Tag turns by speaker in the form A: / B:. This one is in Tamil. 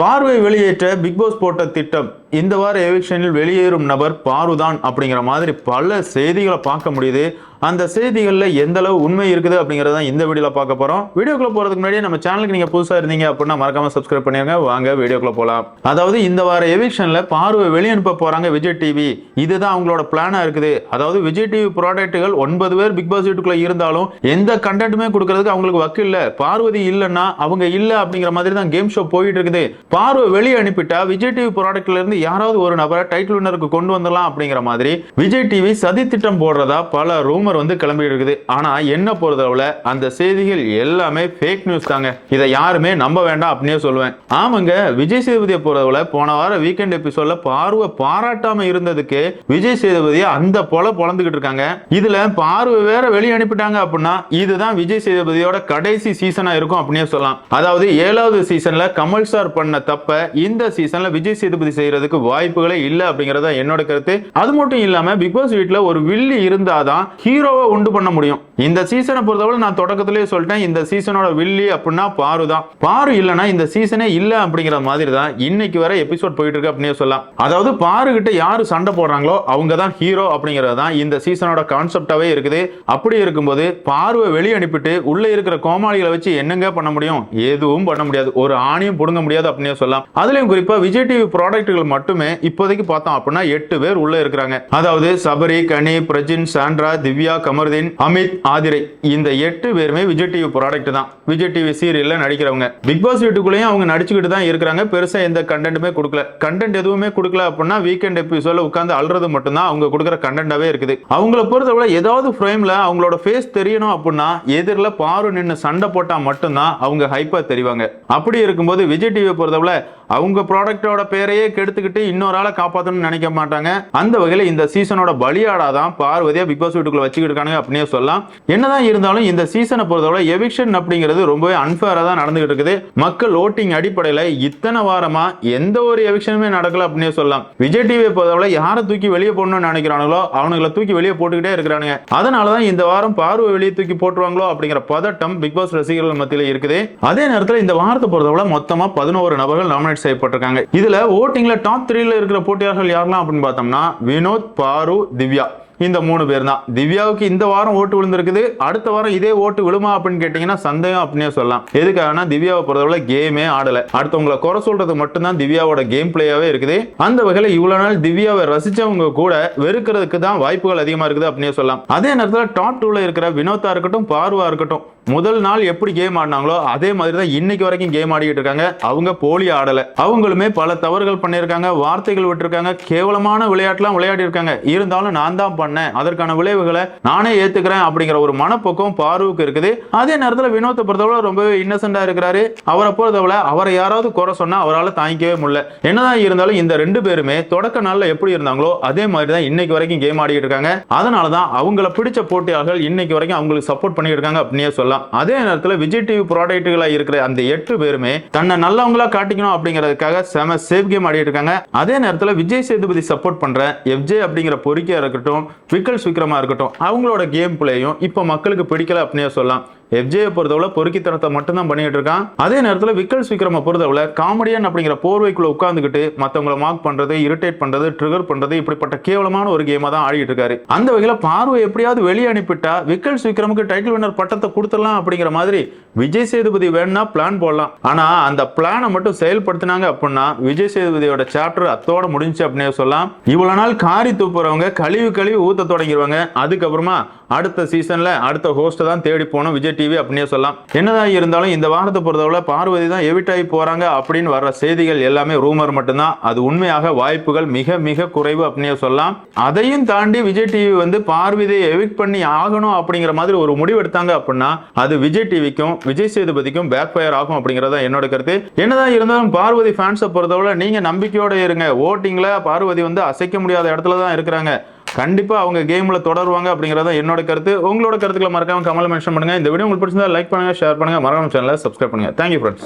A: பார்வை வெளியேற்ற பிக் பாஸ் போட்ட திட்டம். இந்த வார எவிக்ஷனில் வெளியேறும் நபர் பாருதான் அப்படிங்கிற மாதிரி பல செய்திகளை பார்க்க முடியுது. அந்த செய்திகளில் எந்த அளவு உண்மை இருக்குது அப்படிங்கிறத இந்த வீடியோவில் பார்க்க போகிறோம் வீடியோக்குள்ள போகிறதுக்கு முன்னாடி நம்ம சேனலுக்கு நீங்கள் புதுசாக இருந்தீங்க அப்படின்னா மறக்காம சப்ஸ்கிரைப் பண்ணிருங்க. வாங்க வீடியோக்குள்ள போகலாம் அதாவது இந்த வார எவிக்ஷனில் பார்வை வெளியனுப்ப போகிறாங்க விஜய் டிவி இதுதான் அவங்களோட பிளானாக இருக்குது. அதாவது விஜய் டிவி ப்ராடக்ட்டுகள் ஒன்பது பேர் பிக் பாஸ் வீட்டுக்குள்ளே இருந்தாலும் எந்த கண்டென்ட்டுமே கொடுக்கறதுக்கு அவங்களுக்கு வக்கு இல்லை. பார்வதி இல்லைன்னா அவங்க இல்லை அப்படிங்கிற மாதிரி தான் கேம் ஷோ போயிட்டு இருக்குது. பார்வை வெளியே அனுப்பிட்டா விஜய் டிவி ப்ராடக்ட்ல இருந்து யாராவது ஒரு நபரை டைட்டில் வின்னருக்கு கொண்டு வந்துடலாம் அப்படிங்கிற மாதிரி விஜய் டிவி சதி திட்டம் போடுறதா பல ரூமர் வந்து கிளம்பி இருக்குது. ஆனா என்ன பொறுத்தளவுல அந்த செய்திகள் எல்லாமே ஃபேக் நியூஸ் தாங்க. இதை யாருமே நம்ப வேண்டாம் அப்படின்னே சொல்லுவேன். ஆமாங்க விஜய் சேதுபதியை பொறுத்தளவுல போன வாரம் வீக்கெண்ட் எபிசோட்ல பார்வை பாராட்டாம இருந்ததுக்கு விஜய் சேதுபதி அந்த போல பொழந்துகிட்டு இருக்காங்க. இதுல பார்வை வேற வெளியே அனுப்பிட்டாங்க அப்படின்னா இதுதான் விஜய் சேதுபதியோட கடைசி சீசனா இருக்கும் அப்படின்னே சொல்லலாம். அதாவது ஏழாவது சீசன்ல கமல் சார் பண்ண தப்ப இந்த சீசன்ல விஜய் சேதுபதி செய்யறது செய்யறதுக்கு வாய்ப்புகளே இல்ல அப்படிங்கிறத என்னோட கருத்து. அது மட்டும் இல்லாமல் பிக் பாஸ் ஒரு வில்லி இருந்தாதான் ஹீரோவை உண்டு பண்ண முடியும். இந்த சீசனை பொறுத்தவரை நான் தொடக்கத்திலேயே சொல்லிட்டேன் இந்த சீசனோட வில்லி அப்படின்னா பாரு தான். பாரு இல்லைன்னா இந்த சீசனே இல்லை அப்படிங்கிற மாதிரி தான் இன்னைக்கு வரை எபிசோட் போயிட்டு இருக்கு அப்படின்னே சொல்லலாம். அதாவது பாரு கிட்ட யாரு சண்டை போடுறாங்களோ அவங்க தான் ஹீரோ அப்படிங்கிறது தான் இந்த சீசனோட கான்செப்டாவே இருக்குது. அப்படி இருக்கும்போது பார்வை வெளியே அனுப்பிட்டு உள்ள இருக்கிற கோமாளிகளை வச்சு என்னங்க பண்ண முடியும்? எதுவும் பண்ண முடியாது. ஒரு ஆணையும் புடுங்க முடியாது அப்படின்னே சொல்லலாம். அதுலயும் குறிப்பா விஜய் டிவி ப்ராடக்ட்கள் மட்டுமே இப்போதைக்கு பார்த்தோம் அப்படின்னா எட்டு பேர் உள்ள இருக்கிறாங்க. அதாவது சபரி கனி பிரஜின் சாண்ட்ரா திவ்யா கமர்தீன் அமித் ஆதிரை. இந்த எட்டு பேருமே விஜய் டிவி ப்ராடக்ட் தான். விஜய் டிவி சீரியல்ல நடிக்கிறவங்க. பிக் பாஸ் வீட்டுக்குள்ளேயும் அவங்க நடிச்சுக்கிட்டு தான் இருக்கிறாங்க. பெருசா எந்த கண்டென்ட்டுமே கொடுக்கல. கண்டென்ட் எதுவுமே கொடுக்கல அப்படின்னா வீக்கெண்ட் எபிசோட உட்காந்து அழுறது மட்டும்தான் அவங்க கொடுக்குற கண்டென்ட்டாவே இருக்குது. அவங்கள பொறுத்தவரை ஏதாவது ஃப்ரேம்ல அவங்களோட ஃபேஸ் தெரியணும் அப்படின்னா எதிரில் பாரு நின்று சண்டை போட்டா மட்டும்தான் அவங்க ஹைப்பா தெரிவாங்க. அப்படி இருக்கும்போது விஜய் டிவியை பொறுத்தவரை அவங்க ப்ராடக்டோட பேரையே கெடுத்துக்கிட்டு இன்னொரு ஆளை காப்பாற்றணும்னு நினைக்க மாட்டாங்க. அந்த வகையில் இந்த சீசனோட பலியாடாதான் பார்வதியா பிக் பாஸ் வீட்டுக்குள்ள வச்சுக்கிட்டு இருக்காங்க அப்படின்னே சொல்லலாம். என்னதான் இருந்தாலும் இந்த சீசனை பொறுத்தவரை எவிக்ஷன் அப்படிங்கிறது ரொம்பவே அன்ஃபேராக தான் நடந்துகிட்டு இருக்குது. மக்கள் ஓட்டிங் அடிப்படையில் இத்தனை வாரமா எந்த ஒரு எவிக்ஷனுமே நடக்கல அப்படின்னே சொல்லலாம். விஜய் டிவியை பொறுத்தவரை யாரை தூக்கி வெளியே போடணும்னு நினைக்கிறாங்களோ அவனுங்களை தூக்கி வெளியே போட்டுக்கிட்டே இருக்கிறானுங்க. அதனால தான் இந்த வாரம் பார்வை வெளியே தூக்கி போட்டுருவாங்களோ அப்படிங்கிற பதட்டம் பிக் பாஸ் ரசிகர்கள் மத்தியில் இருக்குது. அதே நேரத்தில் இந்த வாரத்தை பொறுத்தவரை மொத்தமா பதினோரு நபர்கள் நாமினேட் செய்யப்பட்டிருக்காங்க. இதுல ஓட்டிங்ல டாப் த்ரீல இருக்கிற போட்டியாளர்கள் யாரெல்லாம் அப்படின்னு பார்த்தோம்னா வினோத் பாரு திவ்யா. இந்த மூணு பேர் தான் திவ்யாவுக்கு இந்த வாரம் ஓட்டு விழுந்திருக்குது. அடுத்த வாரம் இதே ஓட்டு விழுமா அப்படின்னு கேட்டீங்கன்னா சந்தேகம் அப்படின்னே சொல்லலாம். எதுக்காகனா திவ்யாவை பொறுத்தவரை கேமே ஆடல. அடுத்தவங்களை குறை சொல்றது மட்டும்தான் திவ்யாவோட கேம் பிளேயாவே இருக்குது. அந்த வகையில் இவ்வளவு நாள் திவ்யாவை ரசிச்சவங்க கூட வெறுக்கிறதுக்கு தான் வாய்ப்புகள் அதிகமா இருக்குது அப்படின்னே சொல்லலாம். அதே நேரத்தில் டாப் டூல இருக்கிற வினோத்தா இருக்கட்டும் பார்வா இருக்கட்டும் முதல் நாள் எப்படி கேம் ஆடினாங்களோ அதே மாதிரி தான் இன்னைக்கு வரைக்கும் கேம் ஆடிக்கிட்டு இருக்காங்க. அவங்க போலி ஆடல. அவங்களுமே பல தவறுகள் பண்ணியிருக்காங்க. வார்த்தைகள் விட்டுருக்காங்க. கேவலமான விளையாட்டுலாம் விளையாடி இருக்காங்க. இருந்தாலும் நான் தான் பண்ணேன். அதற்கான விளைவுகளை நானே ஏத்துக்கிறேன் அப்படிங்கிற ஒரு மனப்போக்கம் பார்வுக்கு இருக்குது. அதே நேரத்தில் வினோத்தை பொறுத்தவரை ரொம்பவே இன்னசென்டா இருக்கிறாரு. அவரை பொறுத்தவரை அவரை யாராவது குறை சொன்னா அவரால் தாங்கிக்கவே முடியல. என்னதான் இருந்தாலும் இந்த ரெண்டு பேருமே தொடக்க நாளில் எப்படி இருந்தாங்களோ அதே மாதிரி தான் இன்னைக்கு வரைக்கும் கேம் ஆடிக்கிட்டு இருக்காங்க. அதனால தான் அவங்கள பிடிச்ச போட்டியாளர்கள் இன்னைக்கு வரைக்கும் அவங்களுக்கு சப்போர்ட் பண்ணிட்டு இருக்காங்க அப்படின்னே சொல்லலாம். அதே நேரத்தில் விஜய் டிவி ப்ராடக்ட்டுகளா இருக்கிற அந்த எட்டு பேருமே தன்னை நல்லவங்களா காட்டிக்கணும் அப்படிங்கிறதுக்காக செம சேஃப் கேம் ஆடிட்டு இருக்காங்க. அதே நேரத்தில் விஜய் சேதுபதி சப்போர்ட் பண்ற எஃப்ஜே அப்படிங்கிற பொறிக்கையா இருக்கட்டும் விக்கல்ஸ் விக்ரமா இருக்கட்டும் அவங்களோட கேம் பிளேயும் இப்போ மக்களுக்கு பிடிக்கல அப்படின்னே சொல்லலாம். எஃப்ஜேயை பொறுத்தவரை பொறுக்கித்தனத்தை மட்டும்தான் பண்ணிட்டு இருக்கான். அதே நேரத்தில் விக்கல்ஸ் விக்ரம பொறுத்தவரை காமெடியன் அப்படிங்கிற போர்வைக்குள்ள உட்காந்துக்கிட்டு மற்றவங்களை மார்க் பண்றது இரிட்டேட் பண்றது ட்ரிகர் பண்றது இப்படிப்பட்ட கேவலமான ஒரு கேமா தான் ஆடிட்டு இருக்காரு. அந்த வகையில் பார்வை எப்படியாவது வெளியே அனுப்பிட்டா விக்கல்ஸ் விக்ரமுக்கு டைட்டில் வின்னர் பட்டத்தை கொடுத்துடலாம் அப்படிங்கிற மாதிரி விஜய் சேதுபதி வேணும்னா பிளான் போடலாம். ஆனா அந்த பிளானை மட்டும் செயல்படுத்தினாங்க அப்படின்னா விஜய் சேதுபதியோட சாப்டர் அத்தோட முடிஞ்சு அப்படின்னு சொல்லலாம். இவ்வளவு நாள் காரி துப்புறவங்க கழிவு கழிவு ஊத்த தொடங்கிடுவாங்க அதுக்கப்புறமா அடுத்த சீசன்ல அடுத்த ஹோஸ்ட்டை தான் தேடி போகணும். விஜய் டிவி அப்படின்னே சொல்லலாம். என்னதான் இருந்தாலும் இந்த வாரத்தை பொறுத்தவரை பார்வதி தான் எவிட் ஆகி போறாங்க அப்படின்னு வர்ற செய்திகள் எல்லாமே ரூமர் மட்டும்தான். அது உண்மையாக வாய்ப்புகள் மிக மிக குறைவு அப்படின்னே சொல்லலாம். அதையும் தாண்டி விஜய் டிவி வந்து பார்வதியை எவிட் பண்ணி ஆகணும் அப்படிங்கிற மாதிரி ஒரு முடிவு எடுத்தாங்க அப்படின்னா அது விஜய் டிவிக்கும் விஜய் சேதுபதிக்கும் பேக் ஃபயர் ஆகும் அப்படிங்கறத என்னோட கருத்து. என்னதான் இருந்தாலும் பார்வதி ஃபேன்ஸை பொறுத்தவரை நீங்க நம்பிக்கையோட இருங்க. ஓட்டிங்ல பார்வதி வந்து அசைக்க முடியாத இடத்துல தான் இருக்கிறாங்க. கண்டிப்பாக அவங்க கேமில் தொடருவாங்க அப்படிங்கிறத என்னோட கருத்து. உங்களோட கருத்துக்களை மறக்காம கமல் மென்ஷன் பண்ணுங்க. இந்த வீடியோ உங்களுக்கு பிடிச்சிருந்தா லைக் பண்ணுங்கள் ஷேர் பண்ணுங்கள் மறக்காம சேனலை சப்ஸ்கிரைப் பண்ணுங்கள் தேங்க்யூ ஃப்ரெண்ட்ஸ்